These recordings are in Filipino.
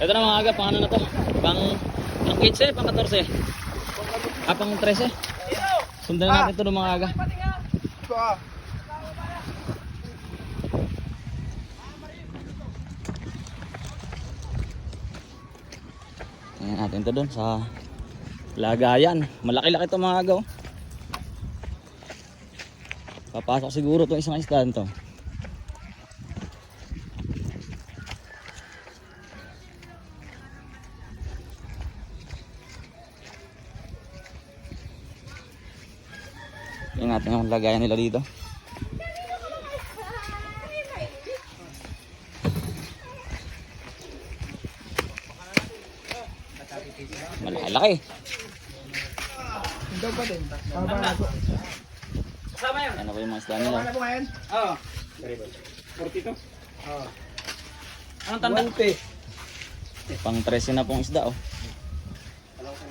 Ito na mga aga, pang ano na to? Pang, pang 15, pang 14. Ah, pang 13. Sundan na natin ito ng mga aga. Ito ah. Ayan natin ito doon sa lagayan. Malaki-laki ito mga aga. oh. Papasok siguro itong isang isda to. Tingnan natin ang lagayan nila dito. Malaki-laki. Ito pa din. Na po. Ano ba yung mga isda nila? Na po ngayon? Oo. 42. Oo. Anong tanda? Pang 13 na pong isda oh.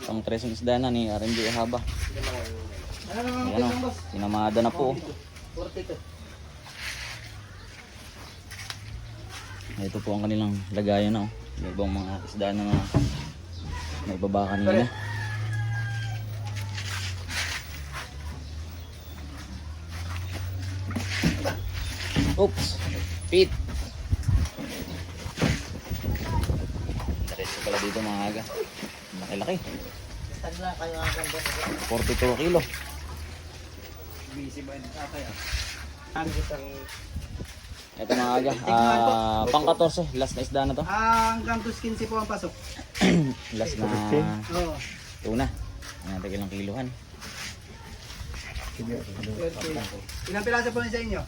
Pang 13 isda na ni RMJ Haba. Ano naman Ayan oh. Sinamada na po. 42. Ito po ang kanilang lagayan oh. Yung ibang mga isda na na naibaba kanina. Oops! Pit! Diretso pala dito mga aga. Laki-laki. Tagla kayo ang ganda. 42 kilo. Busy ba yung tatay ah? Ano itong... Ito mga aga. Ah, pang 14. Last na isda na to. Ah, hanggang 2.15 po ang pasok. Last na Oo. tuna. Ano natin ilang kiluhan. Ilang piraso po na sa inyo?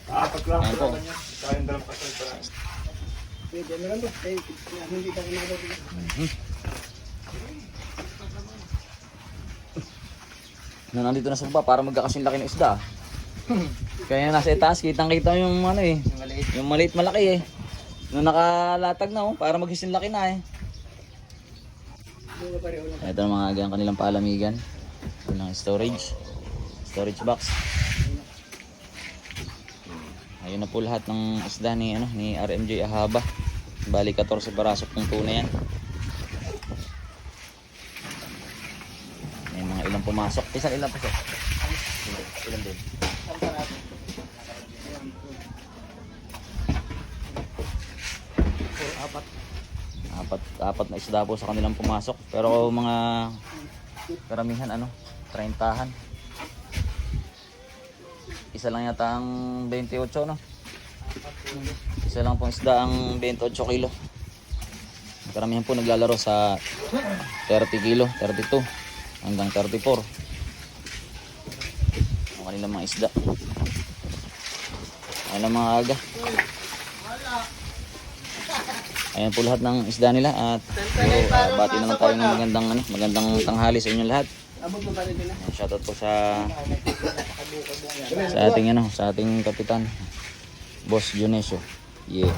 Ayan po. Pwede, meron ba? Eh, hindi ka kinabot. Na nandito na sa baba para magkakasing laki ng isda. Kaya nasa itaas, kitang kita yung ano eh. Yung maliit malaki eh. Nung nakalatag na oh, para magkasing laki na eh. Ito ang mga aga ang kanilang palamigan. Ito ng storage. Storage box. Ayun na po lahat ng isda ni ano ni RMJ Ahaba. Bali 14 barasok ng tuna yan. May mga ilang pumasok. Isang ilang pasok. Ilan din? Apat. Apat, apat na isda po sa kanilang pumasok. Pero mga karamihan ano, 30han. Isa lang yata ang 28 no? Isa lang pong isda ang 28 kilo. Karamihan po naglalaro sa 30 kilo, 32 hanggang 34. Ang kanilang mga isda. Ang mga aga. Ayan po lahat ng isda nila at siguro ah, bati naman tayo ng magandang ano, magandang tanghali sa inyo lahat. Ah. Shoutout po sa sa ating ano, sa ating kapitan. Boss Junesio. Yeah.